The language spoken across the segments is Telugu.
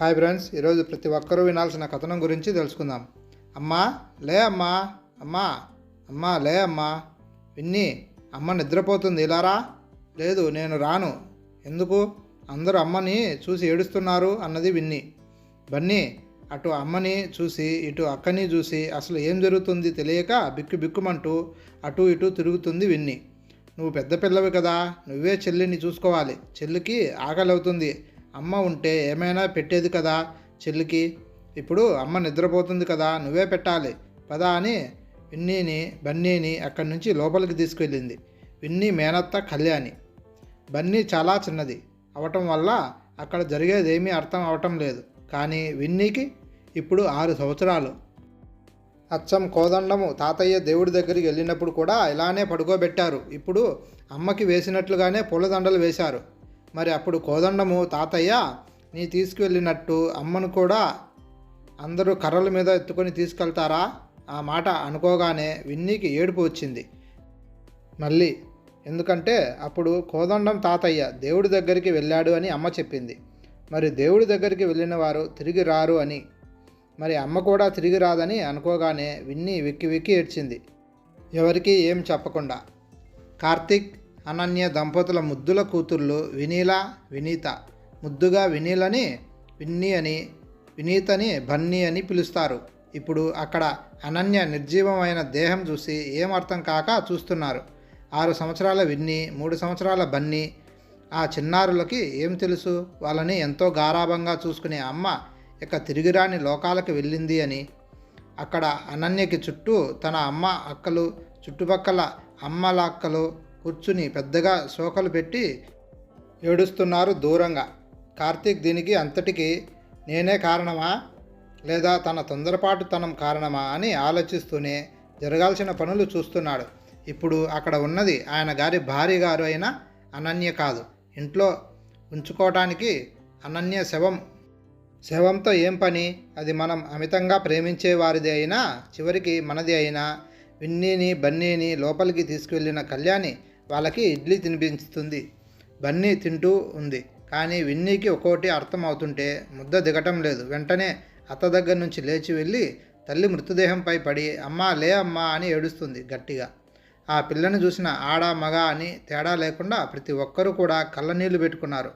హాయ్ ఫ్రెండ్స్ ఈరోజు ప్రతి ఒక్కరూ వినాల్సిన కథనం గురించి తెలుసుకుందాం. అమ్మా లే అమ్మా అమ్మా అమ్మా లే అమ్మా. విన్ని అమ్మ నిద్రపోతుంది ఇలారా? లేదు నేను రాను. ఎందుకు? అందరూ అమ్మని చూసి ఏడుస్తున్నారు అన్నది విన్ని. బన్నీ అటు అమ్మని చూసి ఇటు అక్కని చూసి అసలు ఏం జరుగుతుంది తెలియక బిక్కు బిక్కుమంటూ అటు ఇటు తిరుగుతుంది విన్ని. నువ్వు పెద్ద పిల్లవి కదా నువ్వే చెల్లిని చూసుకోవాలి. చెల్లికి ఆకలి అవుతుంది అమ్మ ఉంటే ఏమైనా పెట్టేది కదా చెల్లికి. ఇప్పుడు అమ్మ నిద్రపోతుంది కదా నువ్వే పెట్టాలి. పదా అని విన్నీని బన్నీని అక్కడి నుంచి లోపలికి తీసుకెళ్ళింది. విన్నీ మేనత్త కళ్యాణి. బన్నీ చాలా చిన్నది. అవటం వల్ల అక్కడ జరిగేదేమీ అర్థం అవటం లేదు. కానీ విన్నీకి ఇప్పుడు ఆరు సంవత్సరాలు. అచ్చం కోదండము తాతయ్య దేవుడి దగ్గరికి వెళ్ళినప్పుడు కూడా ఇలానే పడుకోబెట్టారు. ఇప్పుడు అమ్మకి వేసినట్లుగానే పూలదండలు వేశారు. మరి అప్పుడు కోదండము తాతయ్య నీ తీసుకువెళ్ళినట్టు అమ్మను కూడా అందరూ కర్రల మీద ఎత్తుకొని తీసుకెళ్తారా? ఆ మాట అనుకోగానే విన్నీకి ఏడుపు వచ్చింది. మళ్ళీ ఎందుకంటే అప్పుడు కోదండం తాతయ్య దేవుడి దగ్గరికి వెళ్ళాడు అని అమ్మ చెప్పింది. మరి దేవుడి దగ్గరికి వెళ్ళిన వారు తిరిగి రారు అని. మరి అమ్మ కూడా తిరిగి రాదని అనుకోగానే విన్ని వెక్కి వెక్కి ఏడ్చింది. ఎవరికీ ఏం చెప్పకుండా. కార్తీక్ అనన్య దంపతుల ముద్దుల కూతుర్లు వినీల వినీత. ముద్దుగా వినీలని విన్నీ అని వినీతని బన్నీ అని పిలుస్తారు. ఇప్పుడు అక్కడ అనన్య నిర్జీవమైన దేహం చూసి ఏం అర్థం కాక చూస్తున్నారు. ఆరు సంవత్సరాల విన్ని మూడు సంవత్సరాల బన్నీ. ఆ చిన్నారులకి ఏం తెలుసు? వాళ్ళని ఎంతో గారాభంగా చూసుకునే అమ్మ ఇక తిరిగిరాని లోకాలకు వెళ్ళింది అని. అక్కడ అనన్యకి చుట్టూ తన అమ్మ అక్కలు చుట్టుపక్కల అమ్మల అక్కలు కూర్చుని పెద్దగా శోకలు పెట్టి ఏడుస్తున్నారు దూరంగా. కార్తీక్ దీనికి అంతటికి నేనే కారణమా? లేదా తన తొందరపాటుతనం కారణమా అని ఆలోచిస్తూనే జరగాల్సిన పనులు చూస్తున్నాడు. ఇప్పుడు అక్కడ ఉన్నది ఆయన గారి భార్య గారు అయిన అనన్య కాదు. ఇంట్లో ఉంచుకోవటానికి అనన్య శవం శవంతో ఏం పని? అది మనం అమితంగా ప్రేమించే వారిది అయినా చివరికి మనది అయినా విన్నీని బన్నీని లోపలికి తీసుకువెళ్ళిన కళ్యాణి వాళ్ళకి ఇడ్లీ తినిపిస్తుంది. బన్నీ తింటూ ఉంది. కానీ విన్నీకి ఒక్కోటి అర్థం అవుతుంటే ముద్ద దిగటం లేదు. వెంటనే అత్త దగ్గర నుంచి లేచి వెళ్ళి తల్లి మృతదేహంపై పడి అమ్మా లే అమ్మా అని ఏడుస్తుంది గట్టిగా. ఆ పిల్లని చూసిన ఆడ మగ అని తేడా లేకుండా ప్రతి ఒక్కరూ కూడా కళ్ళనీళ్ళు పెట్టుకున్నారు.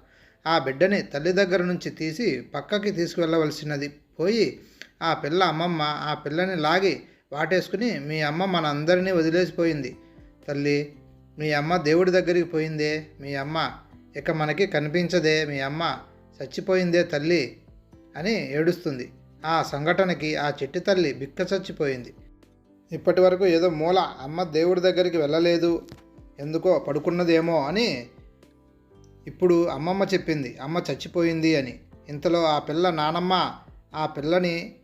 ఆ బిడ్డని తల్లి దగ్గర నుంచి తీసి పక్కకి తీసుకువెళ్ళవలసినది. పోయి ఆ పిల్ల అమ్మమ్మ ఆ పిల్లని లాగి వాటేసుకుని మీ అమ్మ మనందరినీ వదిలేసిపోయింది. తల్లి మీ అమ్మ దేవుడి దగ్గరికి పోయిందే మీ అమ్మ ఇక మనకి కనిపించదే మీ అమ్మ చచ్చిపోయిందే తల్లి అని ఏడుస్తుంది. ఆ సంఘటనకి ఆ చెట్టు తల్లి బిక్క చచ్చిపోయింది. ఇప్పటి వరకు ఏదో మూల అమ్మ దేవుడి దగ్గరికి వెళ్ళలేదు ఎందుకో పడుకున్నదేమో అని ఇప్పుడు అమ్మమ్మ చెప్పింది. అమ్మ చచ్చిపోయింది అని. ఇంతలో ఆ పిల్ల నానమ్మ ఆ పిల్లని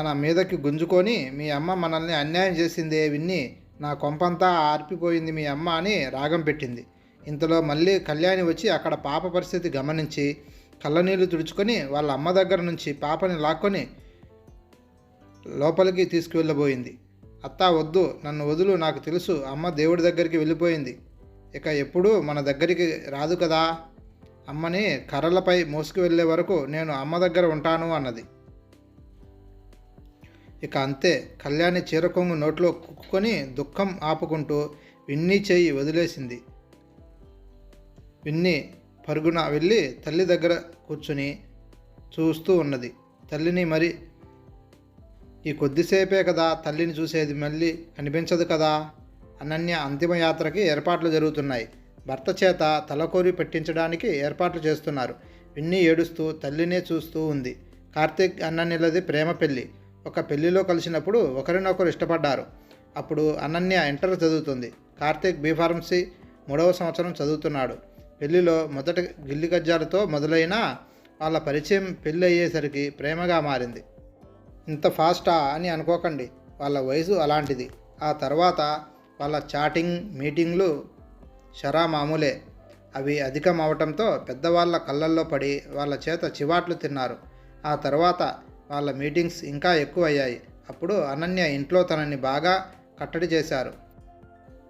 తన మీదకి గుంజుకొని మీ అమ్మ మనల్ని అన్యాయం చేసిందే విన్ని నా కొంపంతా ఆర్పిపోయింది మీ అమ్మ అని రాగం పెట్టింది. ఇంతలో మళ్ళీ కళ్యాణి వచ్చి అక్కడ పాప పరిస్థితి గమనించి కళ్ళనీళ్ళు తుడుచుకొని వాళ్ళ అమ్మ దగ్గర నుంచి పాపని లాక్కొని లోపలికి తీసుకువెళ్ళబోయింది. అత్తా వద్దు నన్ను వదులు నాకు తెలుసు అమ్మ దేవుడి దగ్గరికి వెళ్ళిపోయింది. ఇక ఎప్పుడూ మన దగ్గరికి రాదు కదా? అమ్మని కర్రలపై మోసుకు వెళ్ళే వరకు నేను అమ్మ దగ్గర ఉంటాను అన్నది. ఇక అంతే. కళ్యాణి చీరకొంగు నోట్లో కుక్కుని దుఃఖం ఆపుకుంటూ విన్నీ చేయి వదిలేసింది. విన్ని పరుగున వెళ్ళి తల్లి దగ్గర కూర్చుని చూస్తూ ఉన్నది. తల్లిని మరి ఈ కొద్దిసేపే కదా తల్లిని చూసేది మళ్ళీ కనిపించదు కదా? అనన్య అంతిమయాత్రకి ఏర్పాట్లు జరుగుతున్నాయి. భర్త చేత తలకోరి పెట్టించడానికి ఏర్పాట్లు చేస్తున్నారు. విన్ని ఏడుస్తూ తల్లినే చూస్తూ ఉంది. కార్తీక్ అన్నన్యలది ప్రేమ పెళ్ళి. ఒక పెళ్ళిలో కలిసినప్పుడు ఒకరినొకరు ఇష్టపడ్డారు. అప్పుడు అనన్య ఇంటర్ చదువుతుంది. కార్తీక్ బీఫార్మసీ మూడవ సంవత్సరం చదువుతున్నాడు. పెళ్ళిలో మొదటి గిల్లి గజ్జాలతో మొదలైన వాళ్ళ పరిచయం పెళ్ళి అయ్యేసరికి ప్రేమగా మారింది. ఇంత ఫాస్టా అని అనుకోకండి. వాళ్ళ వయసు అలాంటిది. ఆ తర్వాత వాళ్ళ చాటింగ్ మీటింగ్లు షరా మామూలే అవి అధికం అవటంతో పెద్దవాళ్ళ కళ్ళల్లో పడి వాళ్ళ చేత చివాట్లు తిన్నారు. ఆ తర్వాత వాళ్ళ మీటింగ్స్ ఇంకా ఎక్కువయ్యాయి. అప్పుడు అనన్య ఇంట్లో తనని బాగా కట్టడి చేశారు.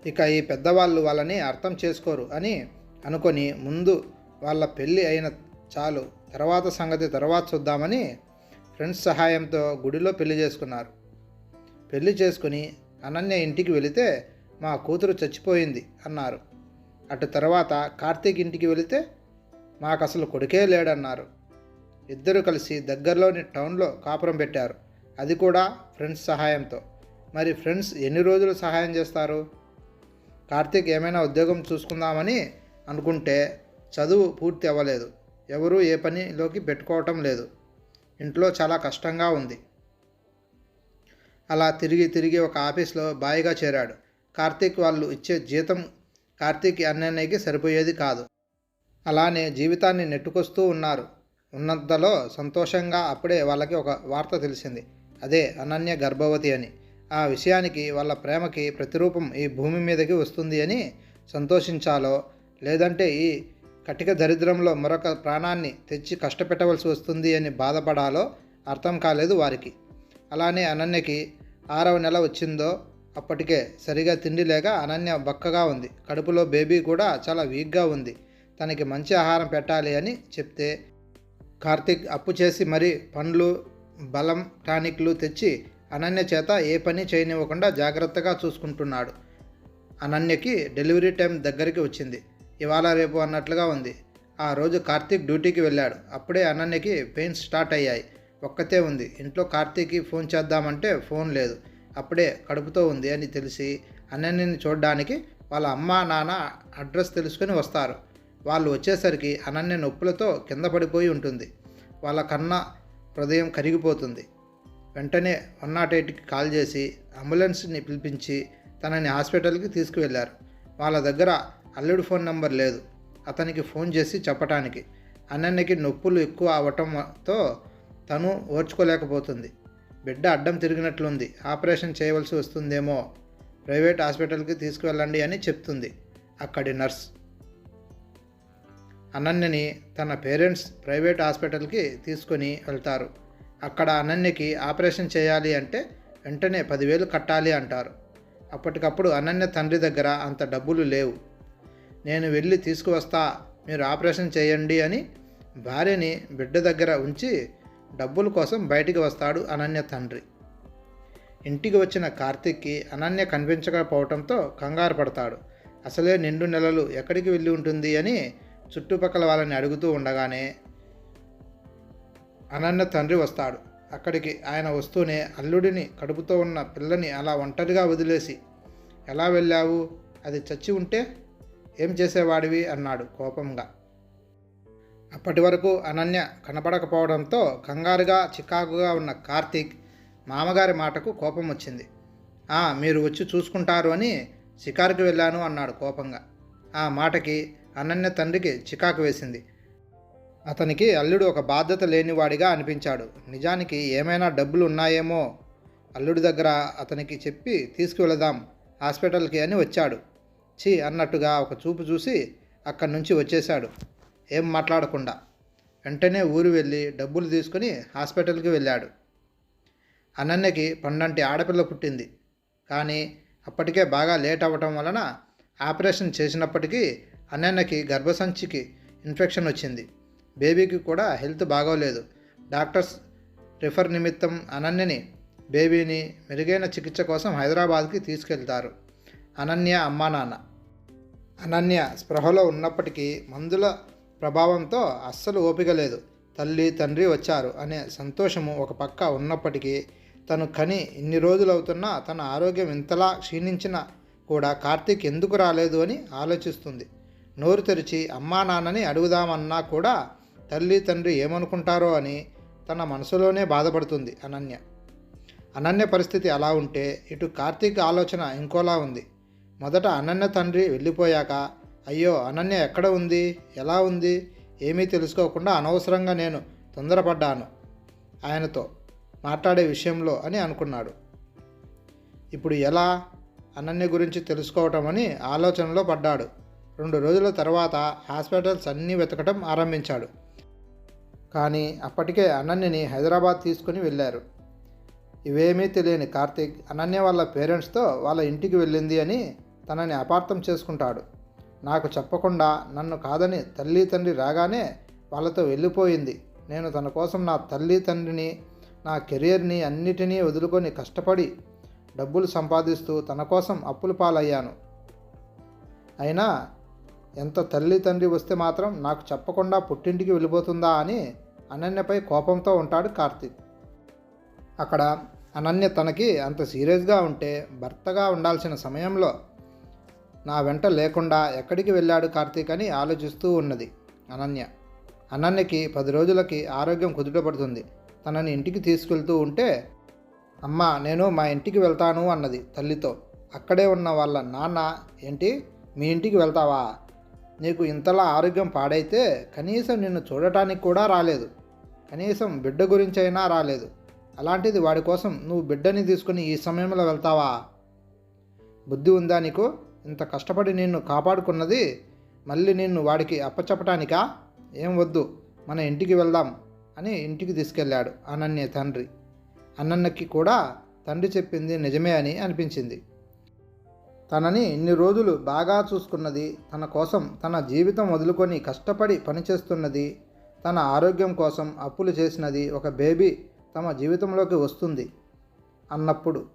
ఇక ఈ పెద్దవాళ్ళు వాళ్ళని అర్థం చేసుకోరు అని అనుకొని ముందు వాళ్ళ పెళ్ళి అయిన చాలు తర్వాత సంగతి తర్వాత చూద్దామని ఫ్రెండ్స్ సహాయంతో గుడిలో పెళ్ళి చేసుకున్నారు. పెళ్ళి చేసుకుని అనన్య ఇంటికి వెళితే మా కూతురు చచ్చిపోయింది అన్నారు. అటు తర్వాత కార్తీక్ ఇంటికి వెళితే మాకు అసలు కొడుకే లేడన్నారు. ఇద్దరు కలిసి దగ్గరలోని టౌన్లో కాపురం పెట్టారు. అది కూడా ఫ్రెండ్స్ సహాయంతో. మరి ఫ్రెండ్స్ ఎన్ని రోజులు సహాయం చేస్తారు? కార్తీక్ ఏమైనా ఉద్యోగం చూసుకుందామని అనుకుంటే చదువు పూర్తి అవ్వలేదు. ఎవరూ ఏ పనిలోకి పెట్టుకోవటం లేదు. ఇంట్లో చాలా కష్టంగా ఉంది. అలా తిరిగి తిరిగి ఒక ఆఫీస్లో బాయిగా చేరాడు. కార్తీక్ వాళ్ళు ఇచ్చే జీతం కార్తీక్ అన్నయ్యకి సరిపోయేది కాదు. అలానే జీవితాన్ని నెట్టుకొస్తూ ఉన్నారు. ఉన్నంతలో సంతోషంగా అప్పుడే వాళ్ళకి ఒక వార్త తెలిసింది. అదే అనన్య గర్భవతి అని. ఆ విషయానికి వాళ్ళ ప్రేమకి ప్రతిరూపం ఈ భూమి మీదకి వస్తుంది అని సంతోషించాలో లేదంటే ఈ కటిక దరిద్రంలో మరొక ప్రాణాన్ని తెచ్చి కష్టపెట్టవలసి వస్తుంది అని బాధపడాలో అర్థం కాలేదు వారికి. అలానే అనన్యకి ఆరవ నెల వచ్చిందో అప్పటికే సరిగా తిండి లేక అనన్య బక్కగా ఉంది. కడుపులో బేబీ కూడా చాలా వీక్గా ఉంది. తనకి మంచి ఆహారం పెట్టాలి అని చెప్తే కార్తిక్ అప్పు చేసి మరి పండ్లు బలం టానిక్లు తెచ్చి అనన్య చేత ఏ పని చేయనివ్వకుండా జాగ్రత్తగా చూసుకుంటున్నాడు. అనన్యకి డెలివరీ టైం దగ్గరికి వచ్చింది. ఇవాళ రేపు అన్నట్లుగా ఉంది. ఆ రోజు కార్తీక్ డ్యూటీకి వెళ్ళాడు. అప్పుడే అనన్యకి పెయిన్స్ స్టార్ట్ అయ్యాయి. ఒక్కతే ఉంది. ఇంట్లో కార్తీక్కి ఫోన్ చేద్దామంటే ఫోన్ లేదు. అప్పుడే కడుపుతో ఉంది అని తెలిసి అనన్యని చూడడానికి వాళ్ళ అమ్మ నాన్న అడ్రస్ తెలుసుకొని వస్తారు. వాళ్ళు వచ్చేసరికి అనన్య నొప్పులతో కింద పడిపోయి ఉంటుంది. వాళ్ళ కన్నా హృదయం కరిగిపోతుంది. వెంటనే వన్ నాట్ ఎయిట్కి కాల్ చేసి అంబులెన్స్ని పిలిపించి తనని హాస్పిటల్కి తీసుకువెళ్ళారు. వాళ్ళ దగ్గర అల్లుడు ఫోన్ నంబర్ లేదు. అతనికి ఫోన్ చేసి చెప్పటానికి. అనన్యకి నొప్పులు ఎక్కువ అవటంతో తను ఓర్చుకోలేకపోతుంది. బిడ్డ అడ్డం తిరిగినట్లుంది. ఆపరేషన్ చేయవలసి వస్తుందేమో. ప్రైవేట్ హాస్పిటల్కి తీసుకువెళ్ళండి అని చెప్తుంది. అక్కడి నర్స్. అనన్యని తన పేరెంట్స్ ప్రైవేట్ హాస్పిటల్కి తీసుకొని వెళ్తారు. అక్కడ అనన్యకి ఆపరేషన్ చేయాలి అంటే వెంటనే పదివేలు కట్టాలి అంటారు. అప్పటికప్పుడు అనన్య తండ్రి దగ్గర అంత డబ్బులు లేవు. నేను వెళ్ళి తీసుకువస్తా మీరు ఆపరేషన్ చేయండి అని భార్యని బిడ్డ దగ్గర ఉంచి డబ్బుల కోసం బయటికి వస్తాడు అనన్య తండ్రి. ఇంటికి వచ్చిన కార్తిక్కి అనన్య కనిపించకపోవడంతో కంగారు పడతాడు. అసలే నిండు నెలలు ఎక్కడికి వెళ్ళి ఉంటుంది అని చుట్టుపక్కల వాళ్ళని అడుగుతూ ఉండగానే అనన్య తండ్రి వస్తాడు. అక్కడికి ఆయన వస్తూనే అల్లుడిని కడుపుతో ఉన్న పిల్లని అలా ఒంటరిగా వదిలేసి ఎలా వెళ్ళావు? అది చచ్చి ఉంటే ఏం చేసేవాడివి? అన్నాడు కోపంగా. అప్పటి వరకు అనన్య కనపడకపోవడంతో కంగారుగా చికాకుగా ఉన్న కార్తీక్ మామగారి మాటకు కోపం వచ్చింది. మీరు వచ్చి చూసుకుంటారు అని షికారుకి వెళ్ళాను అన్నాడు కోపంగా. ఆ మాటకి అనన్య తండ్రికి చికాకు వేసింది. అతనికి అల్లుడు ఒక బాధ్యత లేనివాడిగా అనిపించాడు. నిజానికి ఏమైనా డబ్బులు ఉన్నాయేమో అల్లుడి దగ్గర అతనికి చెప్పి తీసుకువెళదాం హాస్పిటల్కి అని వచ్చాడు. ఛీ అన్నట్టుగా ఒక చూపు చూసి అక్కడి నుంచి వచ్చేశాడు. ఏం మాట్లాడకుండా వెంటనే ఊరు వెళ్ళి డబ్బులు తీసుకుని హాస్పిటల్కి వెళ్ళాడు. అనన్యకి పండంటి ఆడపిల్ల పుట్టింది. కానీ అప్పటికే బాగా లేట్ అవ్వటం వలన ఆపరేషన్ చేసినప్పటికీ అన్నన్నకి గర్భసంచికి ఇన్ఫెక్షన్ వచ్చింది. బేబీకి కూడా హెల్త్ బాగోలేదు. డాక్టర్స్ రిఫర్ నిమిత్తం అనన్యని బేబీని మెరుగైన చికిత్స కోసం హైదరాబాద్కి తీసుకెళ్తారు. అనన్య అమ్మా నాన్న. అనన్య స్పృహలో ఉన్నప్పటికీ మందుల ప్రభావంతో అస్సలు ఓపిక లేదు. తల్లి తండ్రి వచ్చారు అనే సంతోషము ఒక పక్క ఉన్నప్పటికీ తను కని ఇన్ని రోజులు అవుతున్నా తన ఆరోగ్యం ఇంతలా క్షీణించినా కూడా కార్తీక్ ఎందుకు రాలేదు అని ఆలోచిస్తుంది. నోరు తెరిచి అమ్మా నాన్నని అడుగుదామన్నా కూడా తల్లి తండ్రి ఏమనుకుంటారో అని తన మనసులోనే బాధపడుతుంది అనన్య. అనన్య పరిస్థితి అలా ఉంటే ఇటు కార్తీక్ ఆలోచన ఇంకోలా ఉంది. మొదట అనన్య తండ్రి వెళ్ళిపోయాక అయ్యో అనన్య ఎక్కడ ఉంది? ఎలా ఉంది? ఏమీ తెలుసుకోకుండా అనవసరంగా నేను తొందరపడ్డాను ఆయనతో మాట్లాడే విషయంలో అని అనుకున్నాడు. ఇప్పుడు ఎలా? అనన్య గురించి తెలుసుకోవటం అని ఆలోచనలో పడ్డాడు. రెండు రోజుల తర్వాత హాస్పిటల్స్ అన్నీ వెతకటం ఆరంభించాడు. కానీ అప్పటికే అనన్యని హైదరాబాద్ తీసుకుని వెళ్ళారు. ఇవేమీ తెలియని కార్తీక్ అనన్య వాళ్ళ పేరెంట్స్తో వాళ్ళ ఇంటికి వెళ్ళింది అని తనని అపార్థం చేసుకుంటాడు. నాకు చెప్పకుండా నన్ను కాదని తల్లి తండ్రి రాగానే వాళ్ళతో వెళ్ళిపోయింది. నేను తన కోసం నా తల్లి తండ్రిని నా కెరియర్ని అన్నిటినీ వదులుకొని కష్టపడి డబ్బులు సంపాదిస్తూ తన కోసం అప్పుల పాలయ్యాను. అయినా ఎంత తల్లి తండ్రి వస్తే మాత్రం నాకు చెప్పకుండా పుట్టింటికి వెళ్ళిపోతుందా అని అనన్యపై కోపంతో ఉంటాడు కార్తీక్. అక్కడ అనన్య తనకి అంత సీరియస్గా ఉంటే భర్తగా ఉండాల్సిన సమయంలో నా వెంట లేకుండా ఎక్కడికి వెళ్ళాడు కార్తీక్ అని ఆలోచిస్తూ ఉన్నది అనన్య. అనన్యకి పది రోజులకి ఆరోగ్యం కుదుటపడుతుంది. తనని ఇంటికి తీసుకెళ్తూ ఉంటే అమ్మ నేను మా ఇంటికి వెళ్తాను అన్నది తల్లితో. అక్కడే ఉన్న వాళ్ళ నాన్న ఏంటి? మీ ఇంటికి వెళ్తావా? నీకు ఇంతలా ఆరోగ్యం పాడైతే కనీసం నిన్ను చూడటానికి కూడా రాలేదు. కనీసం బిడ్డ గురించి అయినా రాలేదు. అలాంటిది వాడి కోసం నువ్వు బిడ్డని తీసుకుని ఈ సమయంలో వెళ్తావా? బుద్ధి ఉందా నీకు? ఇంత కష్టపడి నిన్ను కాపాడుకున్నది మళ్ళీ నిన్ను వాడికి అప్పచెప్పటానికా? ఏం వద్దు మన ఇంటికి వెళ్దాం అని ఇంటికి తీసుకెళ్ళాడు అనన్య తండ్రి. అన్నన్నకి కూడా తండ్రి చెప్పింది నిజమే అని అనిపించింది. తనని ఇన్ని రోజులు బాగా చూసుకున్నది తన కోసం తన జీవితం వదులుకొని కష్టపడి పనిచేస్తున్నది తన ఆరోగ్యం కోసం అప్పులు చేసినది ఒక బేబీ తమ జీవితంలోకి వస్తుంది అన్నప్పుడు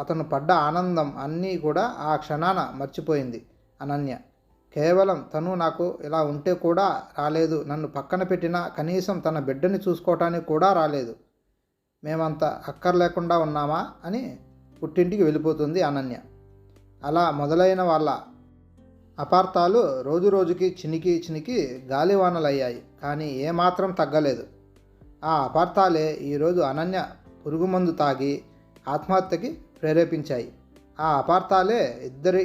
అతను పడ్డ ఆనందం అన్నీ కూడా ఆ క్షణాన మర్చిపోయింది. అనన్య కేవలం తను నాకు ఇలా ఉంటే కూడా రాలేదు. నన్ను పక్కన పెట్టినా కనీసం తన బిడ్డని చూసుకోవటానికి కూడా రాలేదు. మేమంత అక్కర్లేకుండా ఉన్నామా అని పుట్టింటికి వెళ్ళిపోతుంది అనన్య. అలా మొదలైన వాళ్ళ అపార్థాలు రోజు రోజుకి చినికి చినికి గాలివానలయ్యాయి కానీ ఏమాత్రం తగ్గలేదు. ఆ అపార్థాలే ఈరోజు అనన్య పురుగుమందు తాగి ఆత్మహత్యకి ప్రేరేపించాయి. ఆ అపార్థాలే ఇద్దరి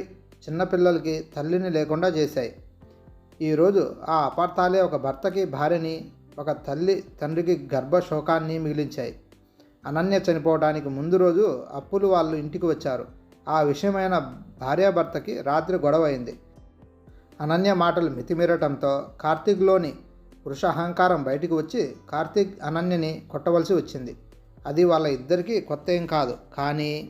చిన్నపిల్లలకి తల్లిని లేకుండా చేశాయి. ఈరోజు ఆ అపార్థాలే ఒక భర్తకి భార్యని ఒక తల్లి తండ్రికి గర్భ శోకాన్ని మిగిలించాయి. అనన్య చనిపోవడానికి ముందు రోజు అప్పులు వాళ్ళు ఇంటికి వచ్చారు. ఆ విషయమైన భార్యాభర్తకి రాత్రి గొడవ అయింది అనన్య మాటలు మితిమీరటంతో కార్తీక్లోని పురుష అహంకారం బయటికి వచ్చి కార్తీక్ అనన్యని కొట్టవలసి వచ్చింది. అది వాళ్ళ ఇద్దరికీ కొత్త ఏం కాదు. కానీ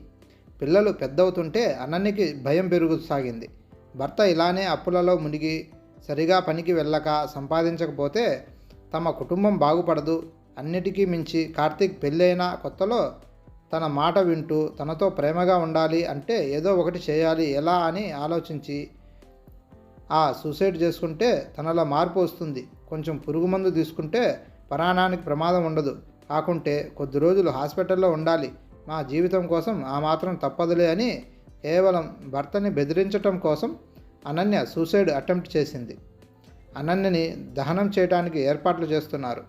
పిల్లలు పెద్దవుతుంటే అనన్యకి భయం పెరుగుసాగింది. భర్త ఇలానే అప్పులలో మునిగి సరిగా పనికి వెళ్ళక సంపాదించకపోతే తమ కుటుంబం బాగుపడదు. అన్నిటికీ మించి కార్తీక్ పెళ్ళైన కొత్తలో తన మాట వింటూ తనతో ప్రేమగా ఉండాలి అంటే ఏదో ఒకటి చేయాలి ఎలా అని ఆలోచించి ఆ సూసైడ్ చేసుకుంటే తనలో మార్పు వస్తుంది. కొంచెం పురుగు మందు తీసుకుంటే ప్రాణానికి ప్రమాదం ఉండదు. కాకుంటే కొద్ది రోజులు హాస్పిటల్లో ఉండాలి. మా జీవితం కోసం ఆ మాత్రం తప్పదులే అని కేవలం భర్తని బెదిరించటం కోసం అనన్య సూసైడ్ అటెంప్ట్ చేసింది. అనన్యని దహనం చేయడానికి ఏర్పాట్లు చేస్తున్నారు.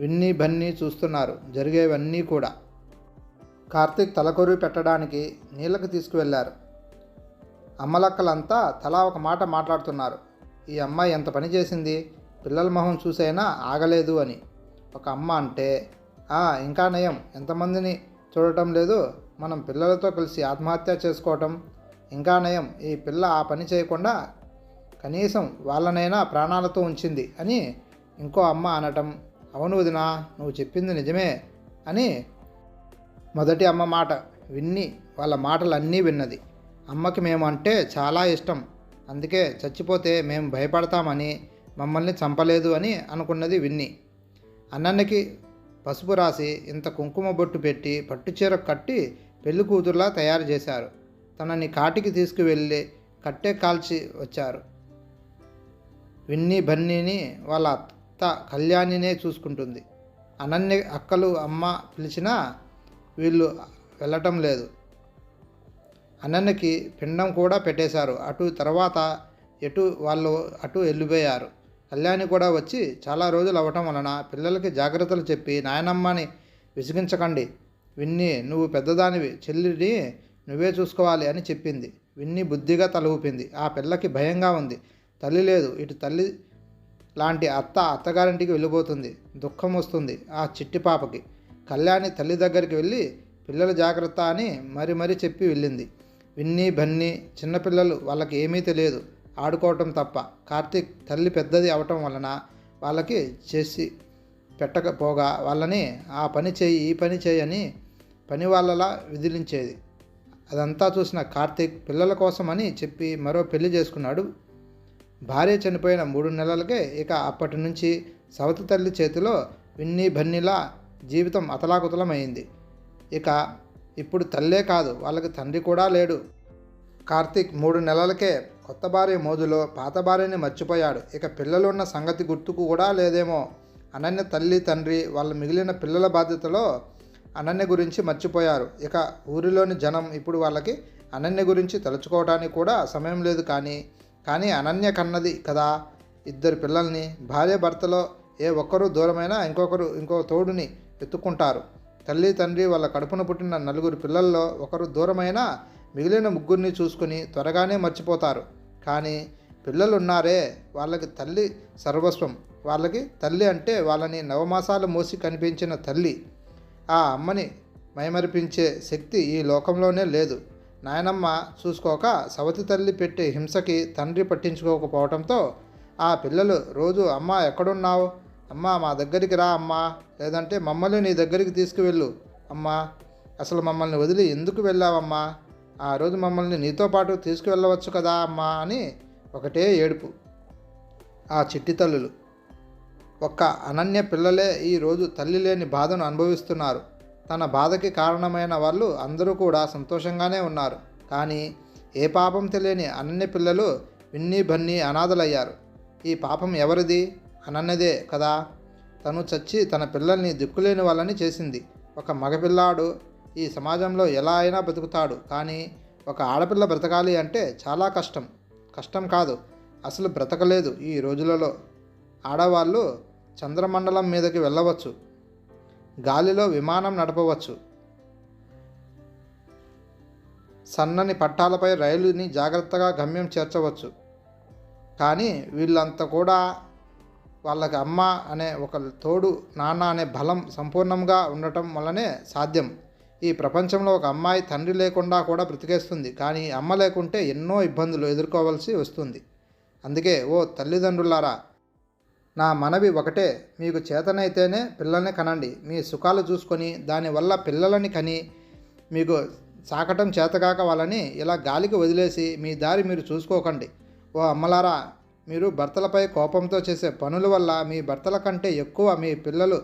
విన్ని బన్నీ చూస్తున్నారు. జరిగేవన్నీ కూడా. కార్తీక్ తలకొరువు పెట్టడానికి నీళ్ళకు తీసుకువెళ్ళారు. అమ్మలక్కలంతా తలా ఒక మాట మాట్లాడుతున్నారు. ఈ అమ్మాయి ఎంత పని చేసింది? పిల్లల మొహం చూసైనా ఆగలేదు అని. ఒక అమ్మ అంటే ఇంకా నయం. ఎంతమందిని చూడటం లేదు? మనం పిల్లలతో కలిసి ఆత్మహత్య చేసుకోవటం. ఇంకా నయం. ఈ పిల్ల ఆ పని చేయకుండా కనీసం వాళ్ళనైనా ప్రాణాలతో ఉంచింది అని ఇంకో అమ్మ అనటం. అవును వదినా నువ్వు చెప్పింది నిజమే అని మొదటి అమ్మ మాట విన్ని వాళ్ళ మాటలన్నీ విన్నది. అమ్మకి మేము అంటే చాలా ఇష్టం. అందుకే చచ్చిపోతే మేము భయపడతామని మమ్మల్ని చంపలేదు అని అనుకున్నది విన్ని. అన్నన్నకి పసుపు రాసి ఇంత కుంకుమ బొట్టు పెట్టి పట్టుచీర కట్టి పెళ్ళి కూతురులా తయారు చేశారు. తనని కాటికి తీసుకువెళ్ళి కట్టే కాల్చి వచ్చారు. విన్ని బన్నీని వాళ్ళ అత్త కళ్యాణినే చూసుకుంటుంది. అనన్య అక్కలు అమ్మ పిలిచినా వీళ్ళు వెళ్ళటం లేదు. అన్నన్నకి పిండం కూడా పెట్టేశారు. అటు తర్వాత ఎటు వాళ్ళు అటు వెళ్ళిపోయారు. కళ్యాణి కూడా వచ్చి చాలా రోజులు అవ్వటం వలన పిల్లలకి జాగ్రత్తలు చెప్పి నాయనమ్మని విసిగించకండి. విన్ని నువ్వు పెద్దదానివి. చెల్లిని నువ్వే చూసుకోవాలి అని చెప్పింది. విన్ని బుద్ధిగా తల ఊపింది ఆ పిల్లకి భయంగా ఉంది. తల్లి లేదు. ఇటు తల్లి లాంటి అత్త అత్తగారింటికి వెళ్ళిపోతుంది. దుఃఖం వస్తుంది ఆ చిట్టి పాపకి. కళ్యాణి తల్లి దగ్గరికి వెళ్ళి పిల్లల జాగ్రత్త అని మరి మరీ చెప్పి వెళ్ళింది. విన్నీ బన్నీ చిన్నపిల్లలు వాళ్ళకి ఏమీ తెలియదు. ఆడుకోవటం తప్ప. కార్తీక్ తల్లి పెద్దది అవటం వలన వాళ్ళకి చేసి పెట్టకపోగా వాళ్ళని ఆ పని చేయి ఈ పని చేయని పని వాళ్ళలా విదిలించేది. అదంతా చూసిన కార్తీక్ పిల్లల కోసమని చెప్పి మరో పెళ్ళి చేసుకున్నాడు. భార్య చనిపోయిన మూడు నెలలకే ఇక అప్పటి నుంచి సవతి తల్లి చేతిలో విన్ని భన్నిలా జీవితం అతలాకుతలమైంది. ఇక ఇప్పుడు తల్లే కాదు వాళ్ళకి తండ్రి కూడా లేడు. కార్తీక్ మూడు నెలలకే కొత్త భార్య మోజులో పాత భార్యని మర్చిపోయాడు. ఇక పిల్లలున్న సంగతి గుర్తుకు కూడా లేదేమో. అనన్య తల్లి తండ్రి వాళ్ళ మిగిలిన పిల్లల బాధ్యతలో అనన్య గురించి మర్చిపోయారు. ఇక ఊరిలోని జనం ఇప్పుడు వాళ్ళకి అనన్య గురించి తలుచుకోవడానికి కూడా సమయం లేదు కానీ కానీ అనన్య కన్నది కదా. ఇద్దరు పిల్లల్ని భార్య భర్తలో ఏ ఒక్కరు దూరమైనా ఇంకొకరు ఇంకో తోడుని ఎత్తుకుంటారు. తల్లి తండ్రి వాళ్ళ కడుపున పుట్టిన నలుగురు పిల్లల్లో ఒకరు దూరమైనా మిగిలిన ముగ్గురిని చూసుకుని త్వరగానే మర్చిపోతారు. కానీ పిల్లలు ఉన్నారే వాళ్ళకి తల్లి సర్వస్వం. వాళ్ళకి తల్లి అంటే వాళ్ళని నవమాసాలు మోసి కనిపించిన తల్లి. ఆ అమ్మని మైమరిపించే శక్తి ఈ లోకంలోనే లేదు. నాయనమ్మ చూసుకోక సవతి తల్లి పెట్టే హింసకి తండ్రి పట్టించుకోకపోవడంతో ఆ పిల్లలు రోజు అమ్మ ఎక్కడున్నావు? అమ్మా మా దగ్గరికి రా అమ్మా. లేదంటే మమ్మల్ని నీ దగ్గరికి తీసుకువెళ్ళు అమ్మా. అసలు మమ్మల్ని వదిలి ఎందుకు వెళ్ళావమ్మా? ఆ రోజు మమ్మల్ని నీతో పాటు తీసుకువెళ్ళవచ్చు కదా అమ్మా అని ఒకటే ఏడుపు. ఆ చిట్టి తల్లులు. ఒక్క అనన్య పిల్లలే ఈరోజు తల్లి లేని బాధను అనుభవిస్తున్నారు. తన బాధకి కారణమైన వాళ్ళు అందరూ కూడా సంతోషంగానే ఉన్నారు. కానీ ఏ పాపం తెలియని అనన్య పిల్లలు విన్ని బన్నీ అనాథలయ్యారు. ఈ పాపం ఎవరిది? అనన్నదే కదా. తను చచ్చి తన పిల్లల్ని దిక్కులేని వాళ్ళని చేసింది. ఒక మగపిల్లాడు ఈ సమాజంలో ఎలా అయినా బతుకుతాడు. కానీ ఒక ఆడపిల్ల బ్రతకాలి అంటే చాలా కష్టం. కష్టం కాదు అసలు బ్రతకలేదు ఈ రోజులలో. ఆడవాళ్ళు చంద్రమండలం మీదకి వెళ్ళవచ్చు. గాలిలో విమానం నడపవచ్చు. సన్నని పట్టాలపై రైలుని జాగ్రత్తగా గమ్యం చేర్చవచ్చు. కానీ వీళ్ళంతా కూడా వాళ్ళకి అమ్మ అనే ఒక తోడు నాన్న అనే బలం సంపూర్ణంగా ఉండటం వల్లనే సాధ్యం. ఈ ప్రపంచంలో ఒక అమ్మాయి తండ్రి లేకుండా కూడా బ్రతికేస్తుంది. కానీ అమ్మ లేకుంటే ఎన్నో ఇబ్బందులు ఎదుర్కోవాల్సి వస్తుంది. అందుకే ఓ తల్లిదండ్రులారా నా మనవి ఒకటే. మీకు చేతనైతేనే పిల్లల్ని కనండి. మీ సుఖాలు చూసుకొని దానివల్ల పిల్లలని కని మీకు సాకటం చేతకాక వాళ్ళని ఇలా గాలికి వదిలేసి మీ దారి మీరు చూసుకోకండి. ఓ అమ్మలారా మీరు భర్తలపై కోపంతో చేసే పనుల వల్ల మీ భర్తల కంటే ఎక్కువ మీ పిల్లలు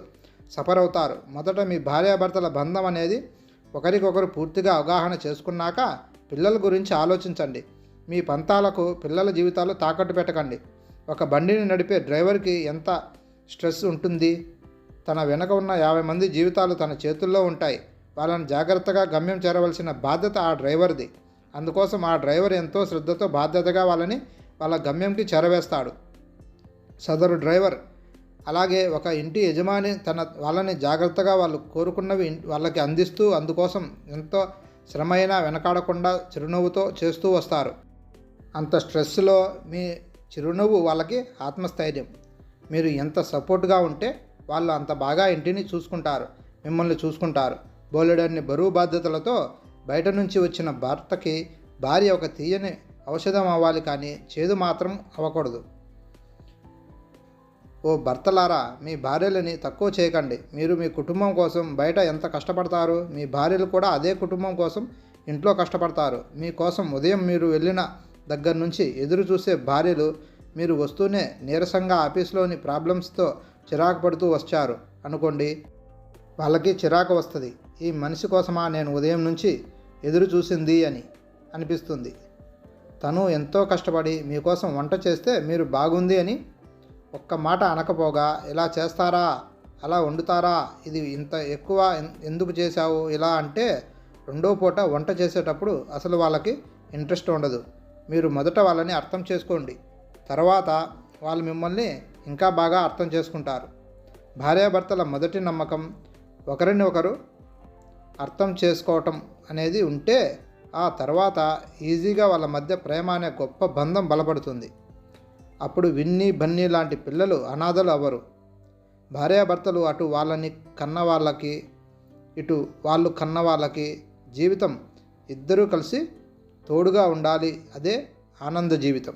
సఫర్ అవుతారు మొదట మీ భార్యాభర్తల బంధం అనేది ఒకరికొకరు పూర్తిగా అవగాహన చేసుకున్నాక పిల్లల గురించి ఆలోచించండి. మీ పంతాలకు పిల్లల జీవితాలు తాకట్టు పెట్టకండి. ఒక బండిని నడిపే డ్రైవర్కి ఎంత స్ట్రెస్ ఉంటుంది? తన వెనక ఉన్న యాభై మంది జీవితాలు తన చేతుల్లో ఉంటాయి. వాళ్ళని జాగ్రత్తగా గమ్యం చేరవలసిన బాధ్యత ఆ డ్రైవర్ది. అందుకోసం ఆ డ్రైవర్ ఎంతో శ్రద్ధతో బాధ్యతగా వాళ్ళని వాళ్ళ గమ్యంకి చేరవేస్తాడు. సదరు డ్రైవర్ అలాగే ఒక ఇంటి యజమాని తన వాళ్ళని జాగ్రత్తగా వాళ్ళు కోరుకున్నవి వాళ్ళకి అందిస్తూ అందుకోసం ఎంతో శ్రమైనా వెనకాడకుండా చిరునవ్వుతో చేస్తూ వస్తారు. అంత స్ట్రెస్లో మీ చిరునవ్వు వాళ్ళకి ఆత్మస్థైర్యం. మీరు ఎంత సపోర్ట్గా ఉంటే వాళ్ళు అంత బాగా ఇంటిని చూసుకుంటారు మిమ్మల్ని చూసుకుంటారు. బోలెడన్ని బరువు బాధ్యతలతో బయట నుంచి వచ్చిన భర్తకి భార్య ఒక తీయని ఔషధం అవ్వాలి కానీ చేదు మాత్రం అవ్వకూడదు. ఓ భర్తలారా మీ భార్యలని తక్కువ చేయకండి. మీరు మీ కుటుంబం కోసం బయట ఎంత కష్టపడతారు? మీ భార్యలు కూడా అదే కుటుంబం కోసం ఇంట్లో కష్టపడతారు. మీకోసం ఉదయం మీరు వెళ్ళిన దగ్గర నుంచి ఎదురు చూసే భార్యలు మీరు వస్తూనే నీరసంగా ఆఫీస్లోని ప్రాబ్లమ్స్తో చిరాకు పడుతూ వచ్చారు అనుకోండి వాళ్ళకి చిరాకు వస్తుంది. ఈ మనిషి కోసమా నేను ఉదయం నుంచి ఎదురు చూసింది అని అనిపిస్తుంది. తను ఎంతో కష్టపడి మీకోసం వంట చేస్తే మీరు బాగుంది అని ఒక్క మాట అనకపోగా ఇలా చేస్తారా? అలా వండుతారా? ఇది ఇంత ఎక్కువ ఎందుకు చేశావు? ఇలా? అంటే రెండో పూట వంట చేసేటప్పుడు అసలు వాళ్ళకి ఇంట్రెస్ట్ ఉండదు. మీరు మొదట వాళ్ళని అర్థం చేసుకోండి. తర్వాత వాళ్ళు మిమ్మల్ని ఇంకా బాగా అర్థం చేసుకుంటారు. భార్యాభర్తల మొదటి నమ్మకం ఒకరిని ఒకరు అర్థం చేసుకోవటం అనేది ఉంటే ఆ తర్వాత ఈజీగా వాళ్ళ మధ్య ప్రేమ అనే గొప్ప బంధం బలపడుతుంది. అప్పుడు విన్ని బన్నీ లాంటి పిల్లలు అనాథలు అవ్వరు. భార్యాభర్తలు అటు వాళ్ళని కన్న వాళ్ళకి ఇటు వాళ్ళు కన్న వాళ్ళకి జీవితం ఇద్దరూ కలిసి తోడుగా ఉండాలి. అదే ఆనంద జీవితం.